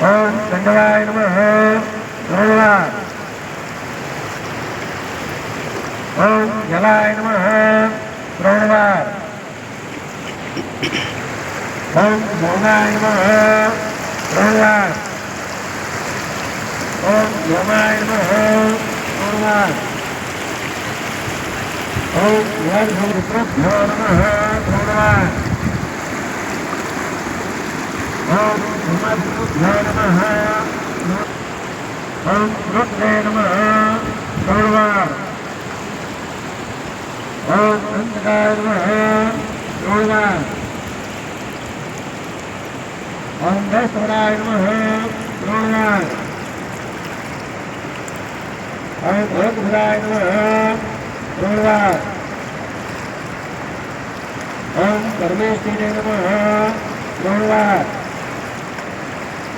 ஓம் சங்கராய நம ஓம் சோழா ஓம் ஜலாய நம ஓம் துரோணவார் ஓம் மோகாய நம ஓம் துரோணவார் ஓம் யமாய நம ஓம் துரோணவார் ஓம் யோகம் ருத்ரோ நம ஓம் துரோணவார் ॐ उमद्भुभ्याय नमः ॐ रुद्रे नमः गौरवार ॐ अन्धकाय नमः गौरवार ॐ दशहराय नमः गौरवार ॐ भोगभुराय नमः गौरवार ॐ परमेश्वरी नमः गौरवार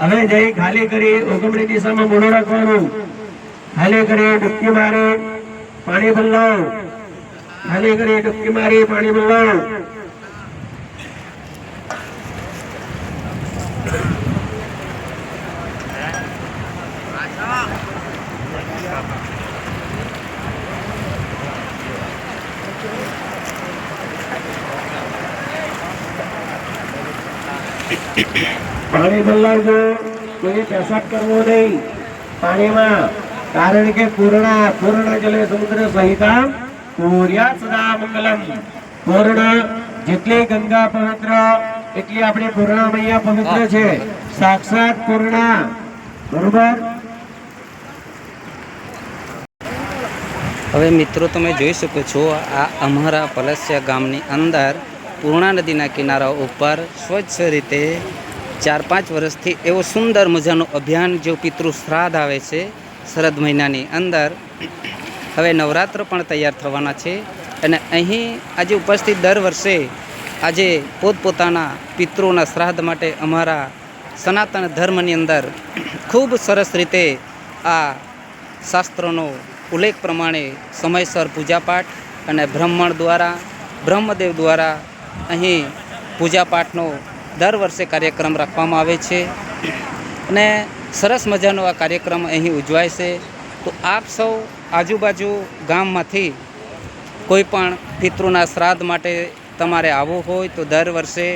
હવે જઈ ખાલી કરી ઓગમણી દિશામાં મોઢું રાખવાનું. ખાલી કરી ડુબકી મારે, પાણી બદલાવ ખાલી કરી ડુબકી મારી, પાણી બદલાવ પાણી બદલાવજો. કોઈ પેશાબ કરવો નહીં. પાણીમાં, કારણ કે પૂર્ણ પૂર્ણ જલે સમુદ્ર સહિતા પૂર્યા સદા મંગલમ પૂર્ણ જેટલી ગંગા પવિત્ર, એટલી આપણી પૂર્ણ મૈયા પવિત્ર છે. સાક્ષાત પૂર્ણ. બરોબર? હવે મિત્રો, તમે જોઈ શકો છો, આ અમારા પલસ્યા ગામની અંદર પૂર્ણા નદીના કિનારા ઉપર સ્વચ્છ રીતે ચાર પાંચ વર્ષથી એવો સુંદર મજાનું અભિયાન જો પિતૃ શ્રાદ્ધ આવે છે શરદ મહિનાની અંદર. હવે નવરાત્ર પણ તૈયાર થવાના છે અને અહીં આજે ઉપસ્થિત દર વર્ષે આજે પોતપોતાના પિતૃઓના શ્રાદ્ધ માટે અમારા સનાતન ધર્મની અંદર ખૂબ સરસ રીતે આ શાસ્ત્રોનો ઉલ્લેખ પ્રમાણે સમયસર પૂજાપાઠ અને બ્રાહ્મણ દ્વારા, બ્રહ્મદેવ દ્વારા અહીં પૂજાપાઠનો દર વર્ષે કાર્યક્રમ રાખવામાં આવે છે અને સરસ મજાનો આ કાર્યક્રમ અહીં ઉજવાય છે. તો આપ સૌ આજુબાજુ ગામમાંથી કોઈ પણ પિતૃના શ્રાદ્ધ માટે તમારે આવવું હોય તો દર વર્ષે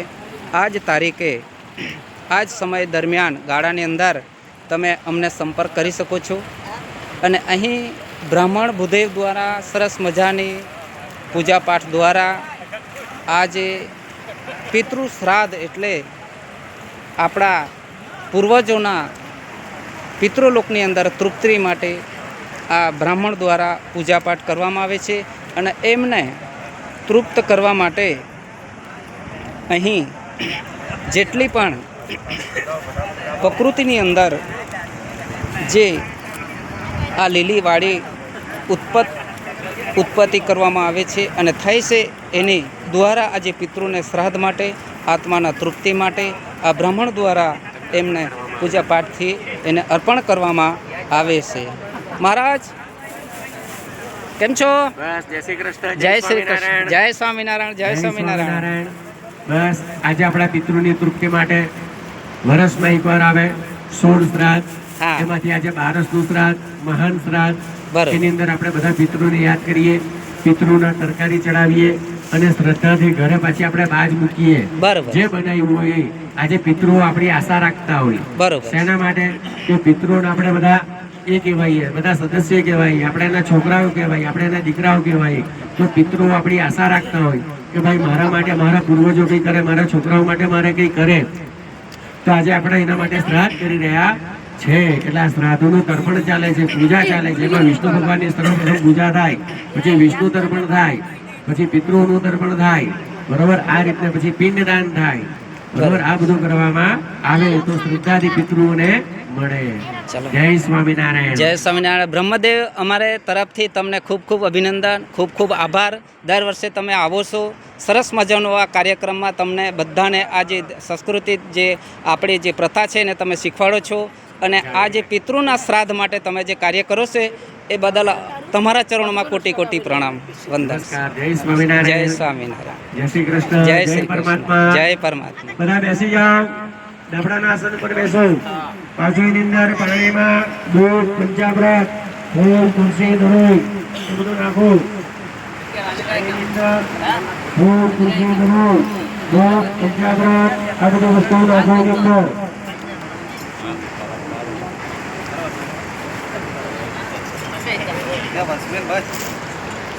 આ જ તારીખે આ જ સમય દરમિયાન ગાળાની અંદર તમે અમને સંપર્ક કરી શકો છો. અને અહીં બ્રાહ્મણ ભૂદેવ દ્વારા સરસ મજાની પૂજાપાઠ દ્વારા આ જે પિતૃ શ્રાદ્ધ એટલે આપણા પૂર્વજોના પિતૃલોકની અંદર તૃપ્તિ માટે આ બ્રાહ્મણ દ્વારા પૂજાપાઠ કરવામાં આવે છે અને એમને તૃપ્ત કરવા માટે અહીં જેટલી પણ પ્રકૃતિની અંદર જે આ લીલી વાડી ઉત્પત ઉત્પત્તિ કરવામાં આવે છે અને થાય છે એની દ્વારા આજે પિતૃને શ્રાદ્ધ માટે આત્માના તૃપ્તિ માટે આ બ્રાહ્મણ દ્વારા એમને પૂજાપાઠથી એને અર્પણ કરવામાં આવે છે. મહારાજ કેમ છો? બસ જય શ્રી કૃષ્ણ જય શ્રી કૃષ્ણ જય સ્વામિનારાયણ જય સ્વામિનારાયણ. બસ આજે આપણા પિતૃની તૃપ્તિ માટે વર્ષમાં એકવાર આવે સોળ શ્રાદ્ધ. એમાંથી આજે બારસનું શ્રાદ્ધ મહાન શ્રાદ્ધ એની અંદર આપણે બધા પિતૃને યાદ કરીએ પિતૃના તરકારી ચડાવીએ અને શ્રદ્ધાથી ઘરે પાછી આપણે બાજ મૂકીએ. જે બનાવ્યું હોય એ. આજે પિતૃઓ આપણી આશા રાખતા હોય. શેના માટે? કે પિતૃઓને આપણે બધા એ કહેવાય બધા સદસ્ય કહેવાય આપણે એના છોકરાઓ કહેવાય આપણે એના દીકરાઓ કહેવાય તો પિતૃઓ આપણી આશા રાખતા હોય કે ભાઈ મારા માટે મારા પૂર્વજો કંઈ કરે મારા છોકરાઓ માટે મારે કંઈ કરે. તો આજે આપણે એના માટે શ્રાદ્ધ કરી રહ્યા છે. એટલે આ શ્રાદ્ધોનું તર્પણ ચાલે છે પૂજા ચાલે છે. એમાં વિષ્ણુ ભગવાનની સર્વપ્રથમ પૂજા થાય પછી વિષ્ણુ તર્પણ થાય પછી પિતૃઓનું તર્પણ થાય બરોબર આ રીતે પછી પિંડદાન થાય. બરોબર આ બધું કરવામાં આવે તો શ્રદ્ધાથી પિતૃઓને મળે. ચાલો. જય સ્વામિનારાયણ. જય સ્વામિનારાયણ. બ્રહ્મદેવ અમારે તરફથી તમને ખૂબ ખૂબ અભિનંદન ખૂબ ખૂબ આભાર. દર વર્ષે તમે આવો છો. સરસ મજાનો આ કાર્યક્રમમાં તમને બધાને આ જે સંસ્કૃતિ જે આપણી જે પ્રથા છે એને તમે શીખવાડો છો. અને આ જે પિતૃના શ્રાદ્ધ માટે તમે જે કાર્ય કરો છો એ બદલ તમારા ચરણોમાં કોટી કોટી પ્રણામ. વંદન. જય સ્વામિનારાયણ. જય શ્રી કૃષ્ણ. જય શ્રી પરમાત્મા. જય પરમાત્મા. બધા બેસી જાઓ. ડાબડાના આસન પર બેસો. પાછું અંદર પાણીમાં દૂધ પંચામૃત ફૂલ તુલસી દરોઈ એ બધું નાખો. ફૂલ તુલસી દરોઈ દૂધ પંચામૃત આ બધી વસ્તુઓ નાખો અંદર.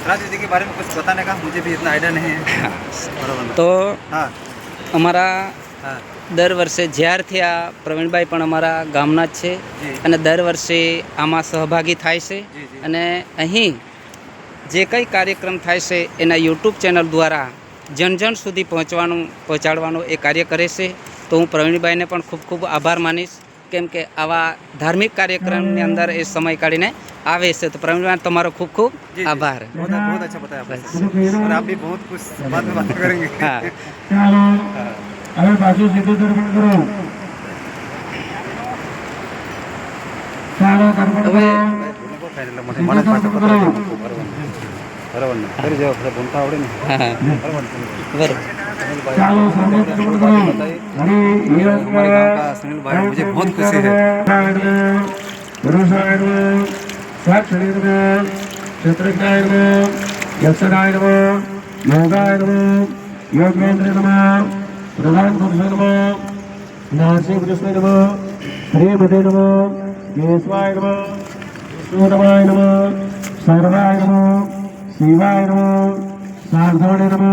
राज जी के बारे में कुछ बताने का मुझे भी इतना आइडिया नहीं है बराबर તો हाँ અમારા हाँ દર વર્ષે જ્યારથી આ પ્રવીણભાઈ પણ અમારા ગામના જ છે જી. અને દર વર્ષે આમાં સહભાગી થાય છે જી, જી. અને અહીં જે કંઈ કાર્યક્રમ થાય છે એના યુટ્યુબ ચેનલ દ્વારા જન જન સુધી પહોંચવાનું પહોંચાડવાનું એ કાર્ય કરે છે તો હું પ્રવીણભાઈને પણ ખૂબ ખૂબ આભાર માનીશ કેમ કે આવા ધાર્મિક કાર્યક્રમની અંદર એ સમય કાઢીને આવે છે. તો પ્રવીણભાઈ તમારો ખૂબ ખૂબ આભાર. બરોબર. सुनील भाई मुझे बहुत खुशी है శత్రుఘ్నాయుడు యక్షనాయుడు యోగాయుడు యోగేంద్రుడము ప్రధాన పురుషుడము నాశ్రీకృష్ణుడము శ్రీపతిడము కేశవాయుడము విష్ణుడమాయుడము సర్వాయుడము శివాయుడము సాధవుడము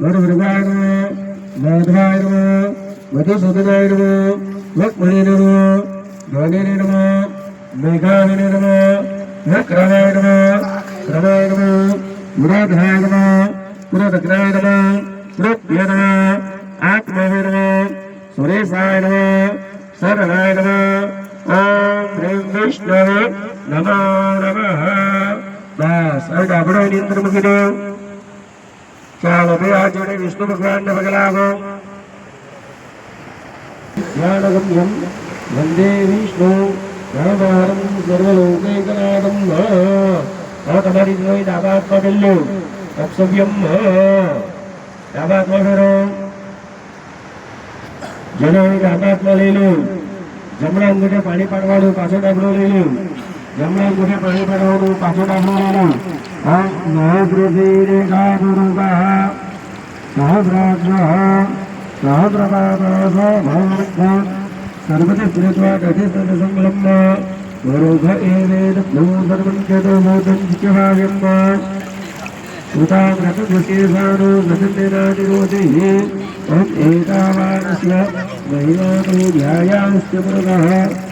மதுகுருவாயிரமோ மாதவாயிரமோ மதுசூதனாயிரமோ மக்மணியினமோ ஞானியினமோ மேகாவினினமோ மக்ரமாயிரமோ கிரமாயிரமோ புரோதாயிரமோ புரோதகிராயிரமோ புரோத்யனமோ ஆத்மாவினமோ சுரேசாயிரமோ சரணாயிரமோ ஓம் ஹ்ரீம் விஷ்ணவே நமோ நம பஸ் அப்படியே நின்று முடியும் લક્ષ્મણે નમઃ જ્ઞાનેને નમઃ મેઘાને નમઃ નક્રમાય નમઃ ક્રમાય નમઃ પુરાધાય નમઃ પુરદગ્નાય નમઃ કૃત્ય નમઃ આત્માવે નમઃ સુરેશાય નમઃ શરણાય નમઃ ઓમ હ્રીમ વિષ્ણવે નમો નમઃ બસ હવે ડાબડો એની અંદર મૂકી દો ચાલો બે હાથ જોડે વિષ્ણુ ભગવાનને પગે લાગો જ્ઞાનગમ્યમ વંદે વિષ્ણુ જ્ઞાનધારમ સર્વલોકૈકનાથમ હવે તમારી જોઈ ડાબા હાથમાં પેલું અક્ષવ્યમ ડાબા હાથમાં ફેરો જેનો ડાબા હાથમાં લઈ લો જમણા અંગૂઠે પાણી પાડવાનું પાછો ડાબલો લઈ લો जम्मे कुछ पड़े पड़ोड़ो पाचोड़ा मोड़ो हाँ नह पृथ्वी का गुरु का सहब्राज सहप्रभाव सर्वति स्थित्वा कथित संलग्न वरुघ एवेद भू सर्वं चतो भूतं चिभाव्यम् उता व्रतदशेषाणो व्रतदिनानिरोधिः तत् एतावानस्य महिलातो ध्यायाश्च पुरतः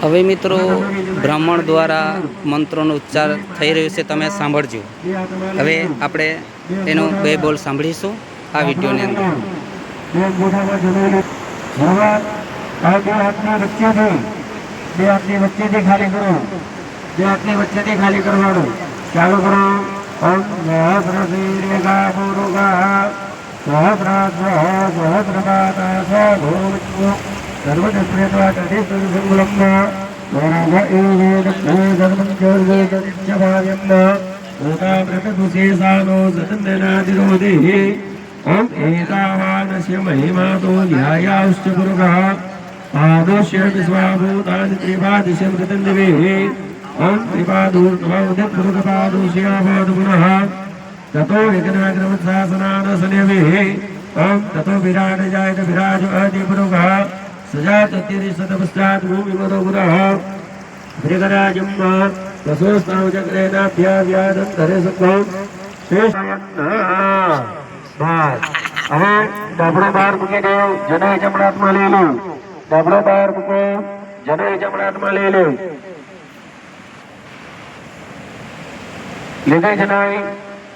હવે મિત્રો બ્રાહ્મણ દ્વારા મંત્રોનો ઉચ્ચાર થઈ રહ્યો છે તમે સાંભળજો હવે આપણે એનો બે બોલ સાંભળીશું આ વિડીયોની અંદર બે હાથની વચ્ચેથી ખાલી કરો બે હાથની વચ્ચેથી ખાલી કરવાનું ચાલુ કરો ઓમ સહસ્રશીર્યગા પુરુગા સહસ્રાત્મા સહસ્રપાતા સભોમિત્વો महिमातो ध्यायाश्च गुरुगः आदोष्यमिस्वाभूतादित्रिपादिशमृतन्दिभिः ॐ त्रिपादूर्णवदुरुगपादोष्याभवतु पुनः ततो विघ्नाग्रवत्सासनादसनेभिः ॐ ततो विराट जायत विराज अधिपुरुगः सजातत्यदिशतपश्चात् भूमिमतो पुरः भृगराजं वा वसोस्तावचक्रेणाभ्याव्यादन्तरे सुखं બાર હવે ડાબડો બાર મૂકી દો જનય જમણાટમાં લઈ લો ડાબડો બાર મૂકો જનય જમણાટમાં લઈ લો લીધે જણાય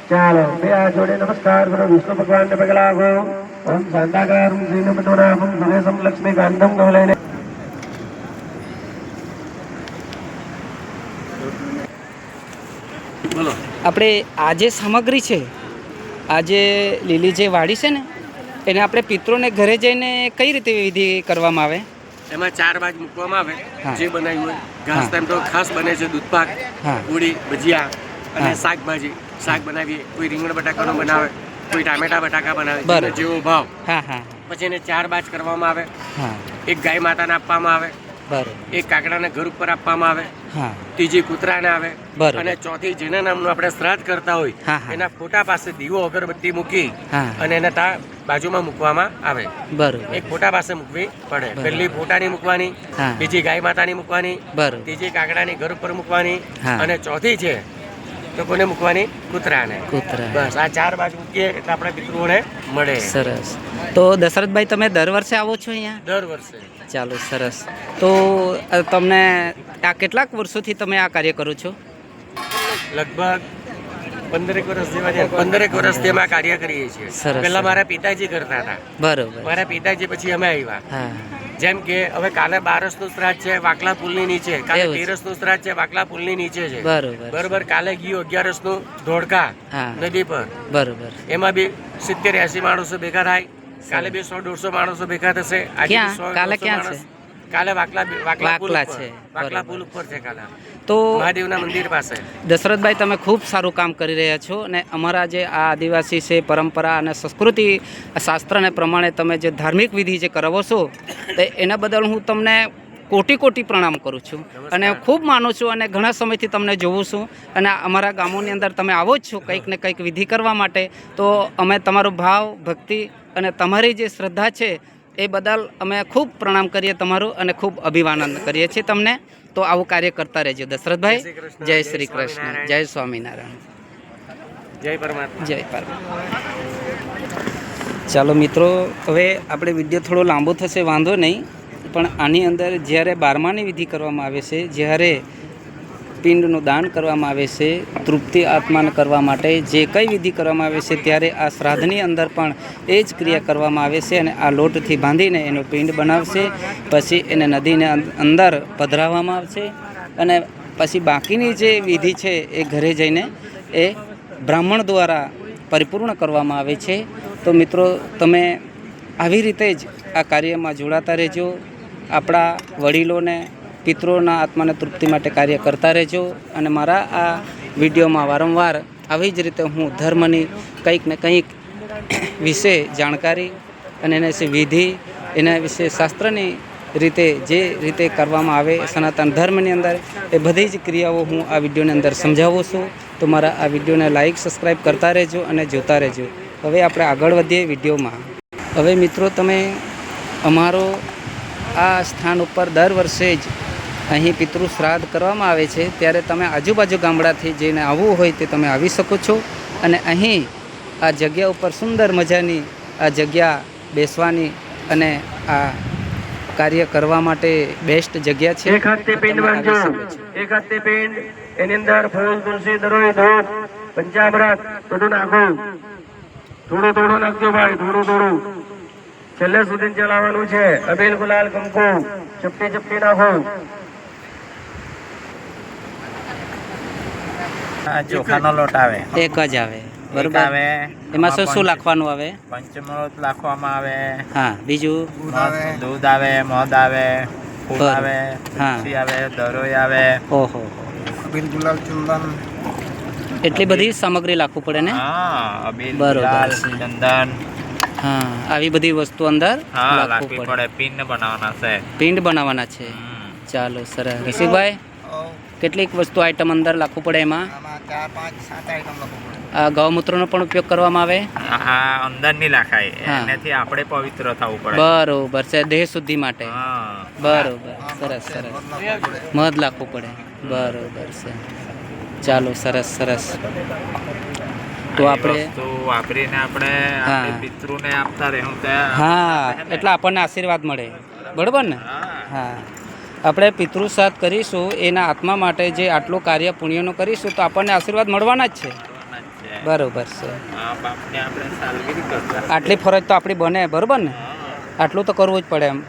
ચાલો બે હાથ જોડે નમસ્કાર કરો વિષ્ણુ ભગવાનને પગે લાગો શાંતાકાર શ્રી નમતોનામમ ગણેશમ લક્ષ્મી કાંતમ કમલેને આપણે આ જે સામગ્રી છે આ જે લીલી જે વાડી છે ને એને આપણે પિત્રોને ઘરે જઈને કઈ રીતે વિધિ કરવામાં આવે? એમાં ચાર બાજ મૂકવામાં આવે જે બનાવ્યું હોય. ઘાસ ટાઈમ તો ખાસ બને છે દૂધપાક. પૂરી ભજીયા અને શાકભાજી. શાક બનાવીએ કોઈ રીંગણ બટાકાનો બનાવે. કોઈ ટામેટા બટાકા બનાવે. જેવો ભાવ. હા હા પછી એને ચાર બાજ કરવામાં આવે. હા. એક ગાય માતાને આપવામાં આવે. બરોબર. એક કાકડાને ઘર ઉપર આપવામાં આવે. હા. ત્રીજી કૂતરાને આવે. અને ચોથી જેના નામનું આપણે શ્રાદ્ધ કરતા હોય. એના ફોટા પાસે દીવો અગરબત્તી મૂકી અને એને તા બાજુમાં મૂકવામાં આવે. બરાબર. એક ફોટા પાસે મૂકવી પડે. પહેલી ફોટાની મૂકવાની બીજી ગાય માતાની મૂકવાની ત્રીજી કાકડાની ઘર ઉપર મૂકવાની અને ચોથી છે તો કોને મૂકવાની કૂતરાને. કૂતરા બસ આ ચાર બાજુ મૂકીએ એટલે આપણા પિતૃઓને મળે. સરસ. તો દશરથભાઈ તમે દર વર્ષે આવો છો અહીંયા? દર વર્ષે. ચાલો સરસ. તો તમને આ કેટલાક વર્ષોથી તમે આ કાર્ય કરો છો? લગભગ પંદરેક વર્ષ જેવા થયા. પંદરેક વર્ષથી અમે કાર્ય કરીએ છીએ. પહેલા મારા પિતાજી કરતા હતા. બરોબર. મારા પિતાજી પછી અમે આવ્યા. જેમ કે હવે કાલે બારસનું શ્રાદ્ધ છે વાકલા પુલની નીચે. કાલે તેરસનું શ્રાદ્ધ છે વાકલા પુલની નીચે છે. બરોબર. બરોબર કાલે ગયું અગિયારસનું ધોળકા નદી પર. બરોબર. એમાં બી સિત્તેર એસી માણસો ભેગા થાય. કાલે બી સો દોઢસો માણસો ભેગા થશે. આજે સો કાલે ક્યાં. કાલે વાકલા વાકલા પુલ છે. વાકલા પુલ ઉપર છે કાલે. તો મહાદેવના મંદિર પાસે. દશરથભાઈ તમે ખૂબ સારું કામ કરી રહ્યા છો અને અમારા જે આ આદિવાસી છે પરંપરા અને સંસ્કૃતિ શાસ્ત્રને પ્રમાણે તમે જે ધાર્મિક વિધિ જે કરાવો છો તો એના બદલ હું તમને કોટી કોટી પ્રણામ કરું છું. અને ખૂબ માનું છું અને ઘણા સમયથી તમને જોઉં છું અને અમારા ગામોની અંદર તમે આવો જ છો કંઈક ને કંઈક વિધિ કરવા માટે. તો અમે તમારો ભાવ ભક્તિ અને તમારી જે શ્રદ્ધા છે એ બદલ અમે ખૂબ પ્રણામ કરીએ તમારું અને ખૂબ અભિવાદન કરીએ છીએ તમને. તો આવું કાર્ય કરતા રહેજો દશરથભાઈ. જય શ્રી કૃષ્ણ, જય સ્વામિનારાયણ. જય પરમાત્મા. જય પરમાત્મા. ચાલો મિત્રો હવે આપણે વીડિયો થોડો લાંબો થશે વાંધો નહીં. પણ આની અંદર જ્યારે બારમાની વિધિ કરવામાં આવે છે જ્યારે પિંડનું દાન કરવામાં આવે છે, તૃપ્તિ આત્માને કરવા માટે જે કઈ વિધિ કરવામાં આવે છે ત્યારે આ શ્રાદ્ધની અંદર પણ એ જ ક્રિયા કરવામાં આવે છે અને આ લોટથી બાંધીને એનો પિંડ બનાવશે, પછી એને નદીને અંદર પધરાવવામાં આવશે અને પછી બાકીની જે વિધિ છે એ ઘરે જઈને એ બ્રાહ્મણ દ્વારા પરિપૂર્ણ કરવામાં આવે છે. તો મિત્રો, તમે આવી રીતે જ આ કાર્યમાં જોડાતા રહેજો. આપણા વડીલોને પિતૃઓના આત્માને તૃપ્તિ માટે કાર્ય કરતા રહેજો અને મારા આ વિડીયોમાં વારંવાર આવી જ રીતે હું ધર્મની કંઈક ને કંઈક વિશે જાણકારી અને એના વિશે વિધિ, એના વિશે શાસ્ત્રની રીતે જે રીતે કરવામાં આવે, સનાતન ધર્મની અંદર એ બધી જ ક્રિયાઓ હું આ વિડીયોની અંદર સમજાવું છું. તો મારા આ વિડીયોને લાઈક સબસ્ક્રાઈબ કરતા રહેજો અને જોતા રહેજો. હવે આપણે આગળ વધીએ વિડીયોમાં. હવે મિત્રો તમે અમારો આ સ્થાન ઉપર દર વર્ષે જ અહીં પિતૃ શ્રાદ્ધ કરવામાં આવે છે ત્યારે તમે આજુબાજુ ગામડાથી જઈને આવવું હોય તે તમે આવી શકો છો. અને અહીં આ જગ્યા ઉપર સુંદર મજાની આ જગ્યા બેસવાની અને આ કાર્ય કરવા માટે બેસ્ટ જગ્યા છે. એક હાથે પિંડ બાંધજો એક હાથે પિંડ એની અંદર ફૂલ તુલસી દરોય ધૂપ પંચામૃત બધું નાખો. થોડું થોડું નાખજો ભાઈ થોડું થોડું. છેલ્લે સુધી ચલાવવાનું છે. અબીલ ગુલાલ કંકુ ચપટી ચપટી નાખો. ચોખાનો લોટ આવે. એક જ આવે. બરોબર? આવે એમાં શું શું લાખવાનું આવે? પંચમૃત લાખવામાં આવે. હા બીજું? દૂધ આવે મધ આવે ફૂલ આવે હા. તુલસી આવે દરોઈ આવે. ઓહો. અબીલ ગુલાલ ચંદન. એટલી બધી સામગ્રી લાખવું પડે ને? હા અબીલ બરોબર. ચંદન. હા આવી બધી વસ્તુ અંદર હા લાખવું પડે. પડે. પિન બનાવવાના છે. પિંડ બનાવવાના છે. ચાલો સરસ. રસિકભાઈ? કેટલીક વસ્તુ આઈટમ અંદર લખવું પડે એમાં? ચાર પાંચ સાત આઈટમ લખવું પડે. ગૌમૂત્રનો પણ ઉપયોગ કરવામાં આવે? હા અંદરની લાખાય હા. એનાથી આપણે પવિત્ર થવું પડે. બરોબર છે દેહ શુદ્ધિ માટે. હા. બરોબર સરસ સરસ. મધ લાખવું પડે. બરોબર છે. ચાલો સરસ સરસ. તો આપણે વાપરીને આપણે આપણે પિતૃને આપતા રહેવું ત્યાં. હા એટલે આપણને આશીર્વાદ મળે. બરોબર ને? હા. હા. આપણે પિતૃસાદ કરીશું, એના આત્મા માટે જે આટલું કાર્ય પુણ્યનું કરીશું, તો આપણને આશીર્વાદ મળવાના જ છે. બરોબર છે. આટલી ફરજ તો આપણી બને, બરોબર ને? આટલું તો કરવું જ પડે એમ.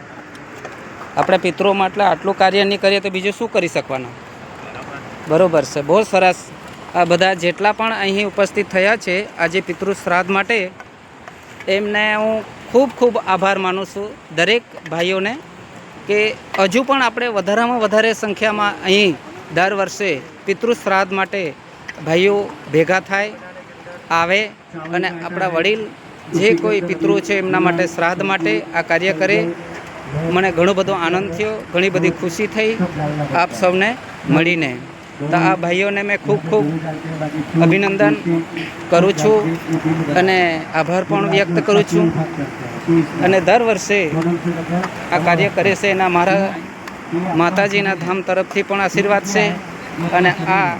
આપણે પિતૃ માટે આટલું કાર્ય નહીં કરીએ તો બીજું શું કરી શકવાના? બરોબર છે. બહુ સરસ. આ બધા જેટલા પણ અહીં ઉપસ્થિત થયા છે, આજે પિતૃ શ્રાદ્ધ માટે, એમને હું ખૂબ ખૂબ આભાર માનું છું દરેક ભાઈઓને. કે હજુ પણ આપણે વધારામાં વધારે સંખ્યામાં અહીં દર વર્ષે પિતૃ શ્રાદ્ધ માટે ભાઈઓ ભેગા થાય, આવે અને આપણા વડીલ જે કોઈ પિતૃ છે એમના માટે શ્રાદ્ધ માટે આ કાર્ય કરે. મને ઘણો બધો આનંદ થયો, ઘણી બધી ખુશી થઈ આપ સૌને મળીને. તો આ ભાઈઓને મેં ખૂબ ખૂબ અભિનંદન કરું છું અને આભાર પણ વ્યક્ત કરું છું. અને દર વર્ષે આ કાર્ય કરે છે એના મારા માતાજીના ધામ તરફથી પણ આશીર્વાદ છે. અને આ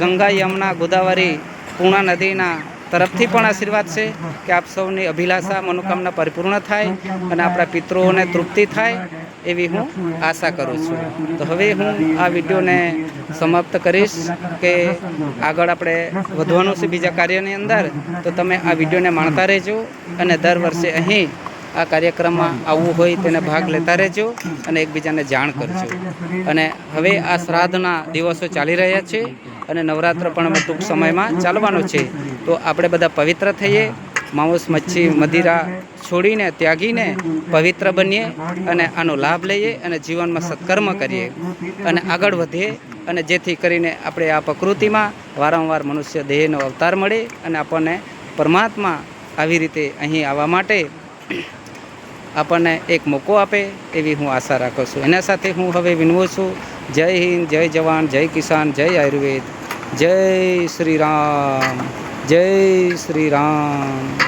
ગંગા યમુના ગોદાવરી પૂર્ણા નદીના તરફથી પણ આશીર્વાદ છે કે આપ સૌની અભિલાષા, મનોકામના પરિપૂર્ણ થાય અને આપણા પિતૃઓને તૃપ્તિ થાય એવી હું આશા કરું છું. તો હવે હું આ વિડીયોને સમાપ્ત કરીશ કે આગળ આપણે વધવાનું છે બીજા કાર્યની અંદર. તો તમે આ વિડીયોને માણતા રહેજો અને દર વર્ષે અહીં આ કાર્યક્રમમાં આવવું હોય તેને ભાગ લેતા રહેજો અને એકબીજાને જાણ કરજો. અને હવે આ શ્રાદ્ધના દિવસો ચાલી રહ્યા છે અને નવરાત્ર પણ ટૂંક સમયમાં ચાલવાનો છે. તો આપણે બધા પવિત્ર થઈએ માંસ મચ્છી મદિરા છોડીને ત્યાગીને પવિત્ર બનીએ અને આનો લાભ લઈએ અને જીવનમાં સત્કર્મ કરીએ. અને આગળ વધીએ અને જેથી કરીને આપણે આ પ્રકૃતિમાં વારંવાર મનુષ્ય દેહનો અવતાર મળે અને આપણને પરમાત્મા આવી રીતે અહીં આવવા માટે આપણને એક મોકો આપે એવી હું આશા રાખું છું. એના સાથે હું હવે વિનવું છું. જય હિન્દ, જય જવાન, જય કિસાન, જય આયુર્વેદ. જય શ્રી રામ, જય શ્રી રામ.